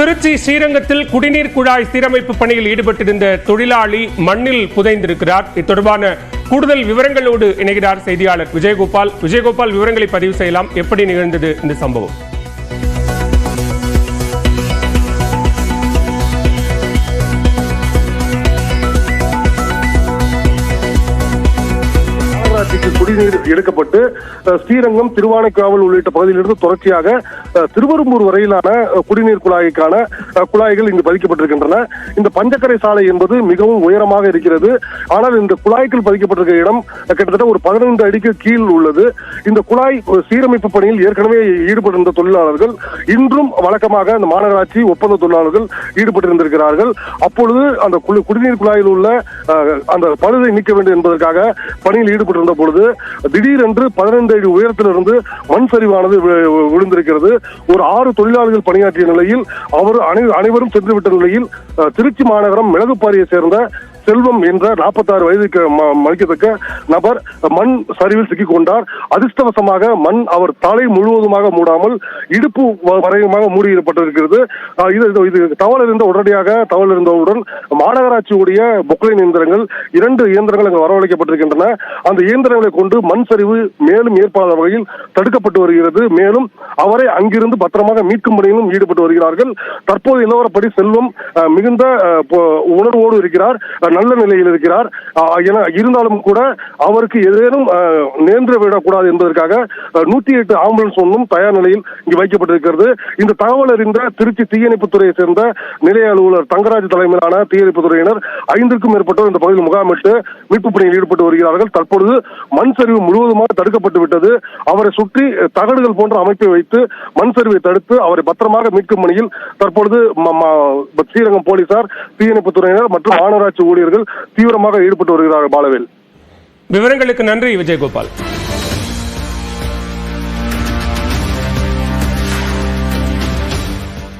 திருச்சி ஸ்ரீரங்கத்தில் குடிநீர் குழாய் சீரமைப்பு பணியில் ஈடுபட்டிருந்த தொழிலாளி மண்ணில் புதைந்திருக்கிறார். இத்தொடர்பான கூடுதல் விவரங்களோடு இணைகிறார் செய்தியாளர் விஜயகோபால். விஜயகோபால் விவரங்களை பதிவு செய்யலாம். எப்படி நிகழ்ந்தது இந்த சம்பவம்? மாநகராட்சிக்கு குடிநீர் எடுக்கப்பட்டு ஸ்ரீரங்கம் திருவானைக்காவல் உள்ளிட்ட பகுதியிலிருந்து தொடர்ச்சியாக திருவரும்பூர் வரையிலான குடிநீர் குழாய்க்கான குழாய்கள் இங்கு பதிக்கப்பட்டிருக்கின்றன. இந்த பஞ்சக்கரை சாலை என்பது மிகவும் உயரமாக இருக்கிறது. ஆனால் இந்த குழாய்கள் பதிக்கப்பட்டிருக்கிற இடம் கிட்டத்தட்ட ஒரு பதினைந்து அடிக்கு கீழ் உள்ளது. இந்த குழாய் சீரமைப்பு பணியில் ஏற்கனவே ஈடுபட்டிருந்த தொழிலாளர்கள் இன்றும் வழக்கமாக அந்த மாநகராட்சி ஒப்பந்த தொழிலாளர்கள் ஈடுபட்டிருந்திருக்கிறார்கள். அப்பொழுது அந்த குடிநீர் குழாயில் உள்ள அந்த பழுதை நீக்க வேண்டும் என்பதற்காக பணியில் ஈடுபட்டிருந்த பொழுது திடீரென்று பதினைந்து அடி உயரத்திலிருந்து மண் சரிவானது விழுந்திருக்கிறது. ஒரு ஆறு தொழிலாளர்கள் பணியாற்றிய நிலையில் அவர் அனை- அனைவரும் சென்றுவிட்ட நிலையில் திருச்சி மாநகரம் மிளகுப்பாரியை சேர்ந்த செல்வம் என்ற 46 வயதுக்கு மதிக்கத்தக்க நபர் மண் சரிவில் சிக்கிக் கொண்டார் அதிர்ஷ்டவசமாக மண் அவர் தலை முழுவதுமாக மூடாமல் இடுப்பு வரையுமாக மூடியிருப்பட்டிருக்கிறது. இது இது- தவள் இருந்த உடனடியாக தவள் இருந்தவுடன் மாநகராட்சியுடைய பொக்லைன் இயந்திரங்கள் இரண்டு இயந்திரங்கள் அங்கு வரவழைக்கப்பட்டிருக்கின்றன. அந்த இயந்திரங்களை கொண்டு மண் சரிவு மேலும் ஏற்படாத வகையில் தடுக்கப்பட்டு வருகிறது. மேலும் அவரை அங்கிருந்து பத்திரமாக மீட்கும் பணியிலும் ஈடுபட்டு வருகிறார்கள். தற்போது நிலவரப்படி செல்வம் மிகுந்த உணர்வோடு இருக்கிறார். நல்ல நிலையில் இருக்கிறார். என இருந்தாலும் கூட அவருக்கு ஏதேனும் நேர்ந்து விடக்கூடாது என்பதற்காக நூத்தி எட்டு ஆம்புலன்ஸ் ஒன்றும் தயார் நிலையில் இங்கு வைக்கப்பட்டிருக்கிறது. இந்த தகவல் அறிந்த திருச்சி தீயணைப்புத்துறையை சேர்ந்த நிலைய அலுவலர் தங்கராஜ் தலைமையிலான தீயணைப்புத் துறையினர் ஐந்திற்கும் மேற்பட்டோர் இந்த பகுதியில் முகாமிட்டு மீட்பு பணியில் ஈடுபட்டு வருகிறார்கள். தற்பொழுது மண் சரிவு முழுவதுமாக தடுக்கப்பட்டு விட்டது. அவரை சுற்றி தகடுகள் போன்ற அமைப்பை வைத்து மண் சரிவை தடுத்து அவரை பத்திரமாக மீட்கும் பணியில் தற்பொழுது ஸ்ரீரங்கம் போலீசார் தீயணைப்புத் துறையினர் மற்றும் மாநகராட்சி ஊழியர்கள் தீவிரமாக ஈடுபட்டு வருகிறார்கள் பாலவேல். விவரங்களுக்கு நன்றி விஜயகோபால்.